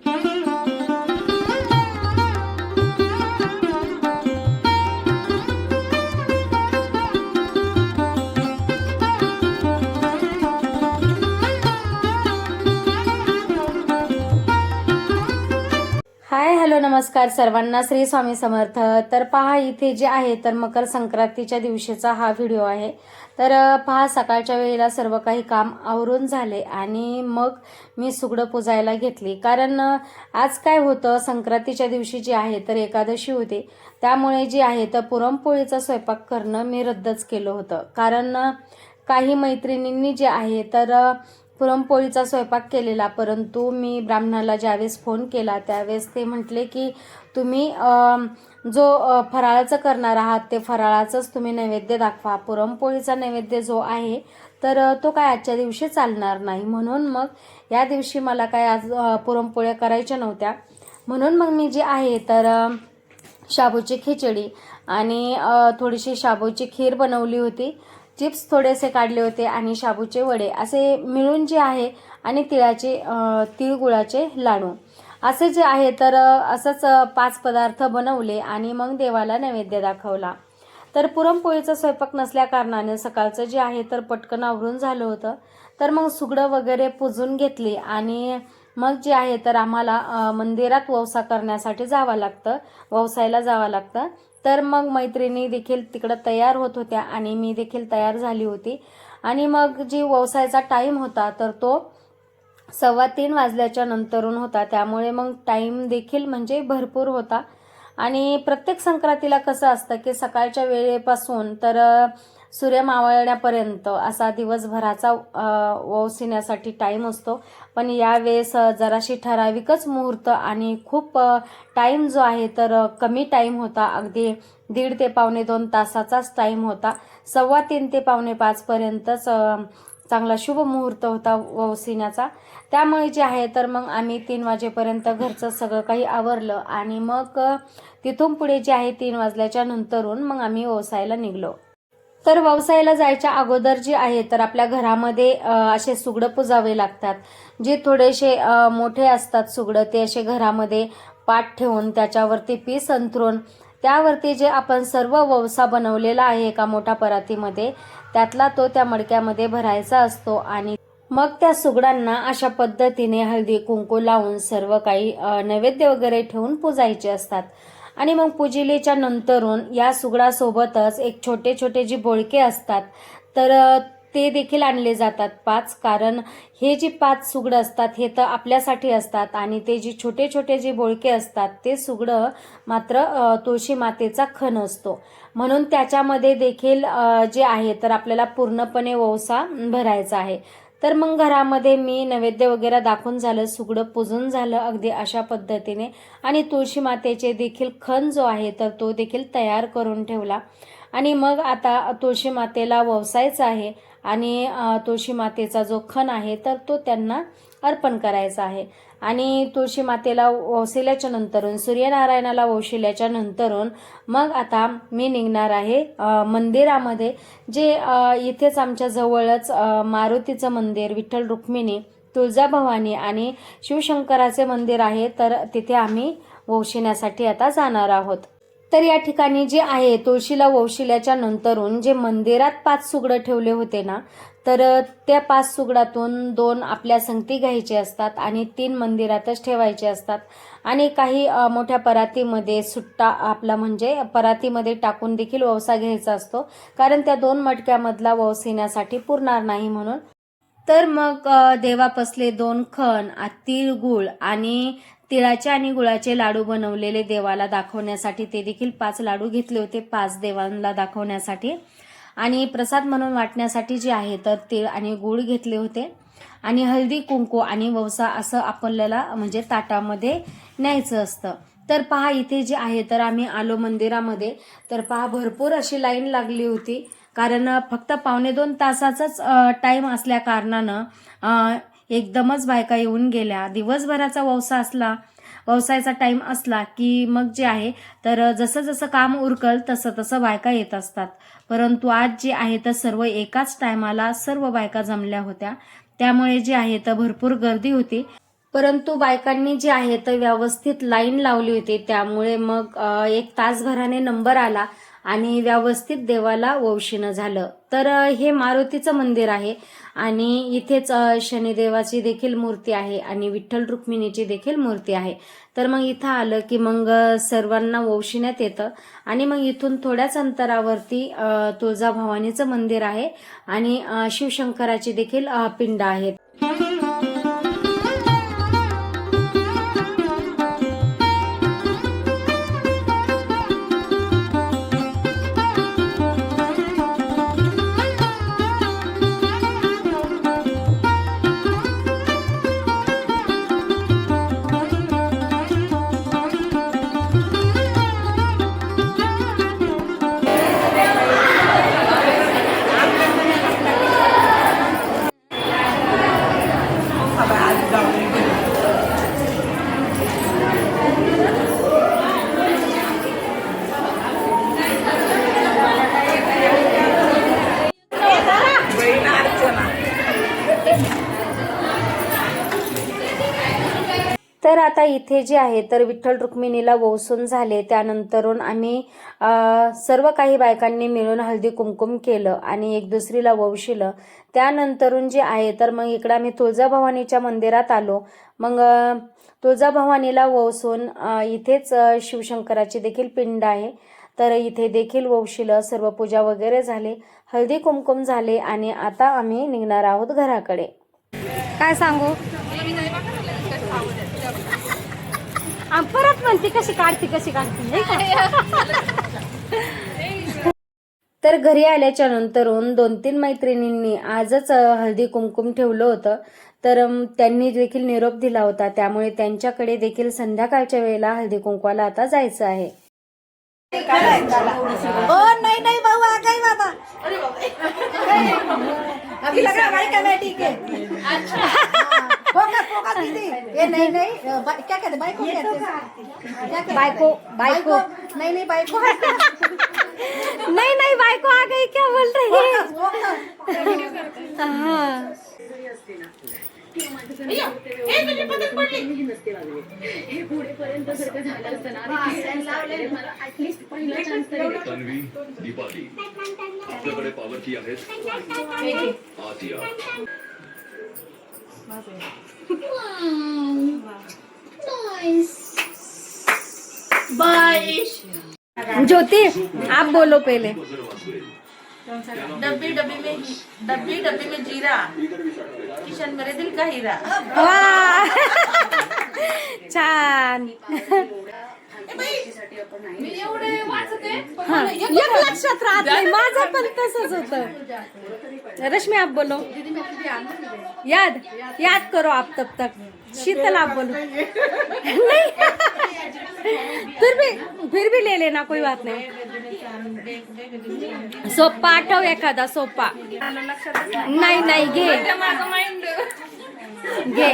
Thank you. Hello नमस्कार सर्वांना. श्री स्वामी समर्थ. तर पहा इथे जे आहे तर मकर संक्रांतीच्या दिवशीचा हा व्हिडिओ आहे. तर पहा सकाळच्या वेळेला सर्व काही काम आवरून झाले आणि मग मी सुगडं पुजायला घेतली. कारण आज काय होतं संक्रांतीच्या दिवशी जी आहे तर एकादशी होती. त्यामुळे जी आहे तर पुरणपोळीचा स्वयंपाक करणं मी रद्दच केलं होतं. कारण काही मैत्रिणींनी जे आहे तर पुरणपोळीचा स्वयंपाक केलेला परंतु मी ब्राह्मणाला ज्यावेळेस फोन केला त्यावेळेस ते म्हटले की तुम्ही जो फराळाचं करणार आहात ते फराळाचंच तुम्ही नैवेद्य दाखवा. पुरणपोळीचा नैवेद्य जो आहे तर तो काय आजच्या दिवशी चालणार नाही. म्हणून मग या दिवशी मला काय आज पुरणपोळ्या करायच्या नव्हत्या. म्हणून मग मी जे आहे तर शाबूची खिचडी आणि थोडीशी शाबूची खीर बनवली होती. चिप्स थोडेसे काढले होते आणि शाबूचे वडे असे मिळून जे आहे आणि तिळाचे तिळगुळाचे लाडू. असे जे आहे तर असंच पाच पदार्थ बनवले आणि मग देवाला नैवेद्य दाखवला. तर पुरणपोळीचा स्वयंपाक नसल्या कारणाने सकाळचं जे आहे तर पटकन आवरून झालं होतं. तर मग सुगडं वगैरे पुजून घेतली आणि मग जे आहे तर आम्हाला मंदिरात ववसा करण्यासाठी जावं लागतं ववसायला जावं लागतं. तर मग मैत्रिणी देखील तिकडं तयार होत होत्या आणि मी देखील तयार झाली होती. आणि मग जी व्यवसायाचा टाईम होता तर तो सव्वा तीन वाजल्याच्या नंतरून होता. त्यामुळे मग टाईम देखील म्हणजे भरपूर होता. आणि प्रत्येक संक्रांतीला कसं असतं की सकाळच्या वेळेपासून तर सूर्य मावळण्यापर्यंत असा दिवसभराचा अ, ववसिण्यासाठी टाईम असतो. पण यावेळेस जराशी ठराविकच मुहूर्त आणि खूप टाईम जो आहे तर कमी टाईम होता. अगदी दीड ते पावणे दोन तासाचाच टाईम होता. सव्वा तीन ते पावणे पाचपर्यंतच चांगला शुभ मुहूर्त होता ववसिण्याचा त्यामुळे जे आहे तर मग आम्ही तीन वाजेपर्यंत घरचं सगळं काही आवरलं आणि मग तिथून पुढे जे आहे तीन वाजल्याच्या नंतरून मग आम्ही वसायला निघलो. तर व्यवसायाला जायच्या अगोदर जे आहे तर आपल्या घरामध्ये असे सुगडं पुजावे लागतात. जे थोडेसे मोठे असतात सुगडं ते असे घरामध्ये पाठ ठेवून त्याच्यावरती पीस अंथरून त्यावरती जे आपण सर्व ववसा बनवलेला आहे एका मोठ्या परातीमध्ये त्यातला तो त्या मडक्यामध्ये भरायचा असतो आणि मग त्या सुगडांना अशा पद्धतीने हळदी कुंकू लावून सर्व काही नैवेद्य वगैरे ठेवून पुजायचे असतात. आणि मग पूजिलेच्या नंतरून या सुगडासोबतच एक छोटे छोटे जे बोळके असतात तर ते देखील आणले जातात पाच. कारण हे जे पाच सुगडं असतात हे तर आपल्यासाठी असतात आणि ते जे छोटे छोटे जे बोळके असतात ते सुगडं मात्र तुळशी मातेचा खण असतो. म्हणून त्याच्यामध्ये देखील जे आहे तर आपल्याला पूर्णपणे वौसा भरायचा आहे. तर मग घरामध्ये मी नैवेद्य वगैरे दाखवून झालं सुगडं पुजून झालं अगदी अशा पद्धतीने. आणि तुळशी मातेचे देखील खण जो आहे तर तो देखील तयार करून ठेवला. आणि मग आता तुळशी मातेला ववसायचा आहे. आणि तुळशी मातेचा जो खण आहे तर तो त्यांना अर्पण करायचं आहे. आणि तुळशी मातेला वसिल्याच्या नंतरून सूर्यनारायणाला वशिल्याच्या नंतरून मग आता मी निघणार आहे मंदिरामध्ये जे इथेच आमच्या जवळच मारुतीचं मंदिर विठ्ठल रुक्मिणी तुळजाभवानी आणि शिवशंकराचे मंदिर आहे तर तिथे आम्ही वशिण्यासाठी आता जाणार आहोत. तर या ठिकाणी जे आहे तुळशीला वशिल्याच्या नंतरून जे मंदिरात पाच सुगडं ठेवले होते ना तर त्या पाच सुगडातून दोन आपल्या संगती घ्यायचे असतात आणि तीन मंदिरातच ठेवायचे असतात. आणि काही मोठ्या परातीमध्ये सुट्टा आपला म्हणजे परातीमध्ये टाकून देखील ववसा घ्यायचा असतो. कारण त्या दोन मटक्यामधला ववसिण्यासाठी पुरणार नाही म्हणून तर मग देवापसले दोन खण आ, तीळ गुळ आणि तिळाचे आणि गुळाचे लाडू बनवलेले देवाला दाखवण्यासाठी. ते देखील पाच लाडू घेतले होते पाच देवांना दाखवण्यासाठी. आणि प्रसाद म्हणून वाटण्यासाठी जे आहे तर तीळ आणि गुळ घेतले होते. आणि हळदी कुंकू आणि ववसा असं आपल्याला म्हणजे ताटामध्ये न्यायचं असतं. तर पहा इथे जे आहे तर आम्ही आलो मंदिरामध्ये. तर पहा भरपूर अशी लाईन लागली होती. कारण फक्त पावणे दोन तासाचाच टाईम असल्या कारणानं एकदमच बायका येऊन गेल्या. दिवसभराचा ववसा असला व्यवसायाचा टाईम असला की मग जे आहे तर जसं जसं काम उरकल तसं तसं बायका येत असतात. परंतु आज जे आहे तर सर्व एकाच टायमाला सर्व बायका जमल्या होत्या. त्यामुळे जे आहे तर भरपूर गर्दी होती. परंतु बायकांनी जे आहे तर व्यवस्थित लाईन लावली होती. त्यामुळे मग एक तासभराने नंबर आला. आणि व्यवस्थित देवाला वंशीनं झालं. तर हे मारुतीचं मंदिर आहे आणि इथेच शनिदेवाची देखील मूर्ती आहे आणि विठ्ठल रुक्मिणीची देखील मूर्ती आहे. तर मग इथं आलं की मग सर्वांना वंशिण्यात येतं आणि मग इथून थोड्याच अंतरावरती तुळजाभवानीचं मंदिर आहे आणि शिवशंकराची देखील पिंड आहेत. इथे जे आहे तर विठ्ठल रुक्मिणीला वोसून झाले. त्यानंतरून आम्ही सर्व काही बायकांनी मिळून हळदी कुंकुम केलं आणि एक दुसरीला वंशिलं त्यानंतरून जे आहे तर मग इकडं आम्ही तुळजाभवानीच्या मंदिरात आलो. मग तुळजाभवानीला वोसून इथेच शिवशंकराची देखील पिंड आहे. तर इथे देखील वंशिलं सर्व पूजा वगैरे झाले. हळदी कुमकुम झाले आणि आता आम्ही निघणार आहोत घराकडे. काय सांगू? परत म्हणते कशी काढते कशी काढते नाही का? तर घरी आल्याच्या नंतरून दोन तीन मैत्रिणींनी आजच हळदी कुंकुम ठेवलं होतं तर त्यांनी देखील निरोप दिला होता त्यामुळे त्यांच्याकडे देखील संध्याकाळच्या वेळेला हळदी कुंकवाला आता जायचं आहे ओ नहीं नहीं बहू आ गई बाबा अभी लग फोकस फोकस दीदी ये नहीं नहीं बा- क्या कहते बाइक को कहते हैं क्या कहते बायको बायको नहीं नहीं बाइक को नहीं नहीं बायको आ गई क्या बोल रही है हाँ तन्वी दीपाली आपल्याकडे पावती आहेत आत या ज्योति आप बोलो पहले डब्बी डब्बी में डब्बी डब्बी में जीरा। किशन मेरे दिल का हीरा। वा छान। एक लक्षात राहत नाही. माझं पण तसंच होत. रश्मी आप बोलो याद याद करो आप तब तक शीतल आप बोलो नहीं फिर भी फिर भी ले लेना कोई बात नहीं सोप्पा आठव एखादा सोप्पा नाही नाही घे घे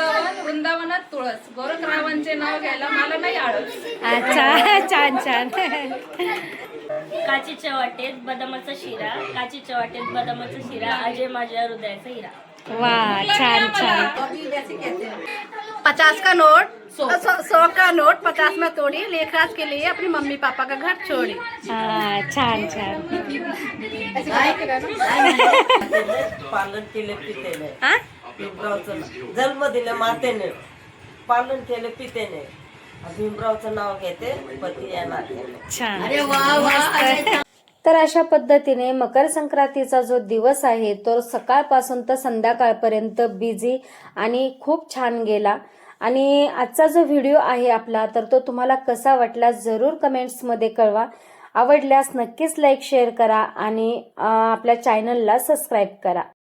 वृंदावन वृंदावनात तुळस. गोरखरावांचे नाव घ्यायला मला नाही आळस अच्छा छान छान. काचीच्या वाटेत बदामाचा शिरा काचीच्या वाटेत बदामाचा शिरा अजय माझ्या हृदयाचा हिरा. वा छान छान. पचास का नोट? सौ. सौ का नोट? पचास में तोड़ी. लेखराज के लिए अपनी मम्मी पापा का घर छोड़ी. हा छान छान. पालन केले पितेने हा? भीमरावचं जन्म दिले मातेने. पालन केले पितेने. भीमरावचं नाव घेते पती या नात्याने तर अशा पद्धतीने मकर संक्रांतीचा जो दिवस आहे तो सकाळपासून तर संध्याकाळपर्यंत बिझी आणि खूप छान गेला. आणि आजचा जो व्हिडिओ आहे आपला तर तो तुम्हाला कसा वाटला जरूर कमेंट्समध्ये कळवा. आवडल्यास नक्कीच लाईक शेअर करा आणि आपल्या चॅनलला सबस्क्राईब करा.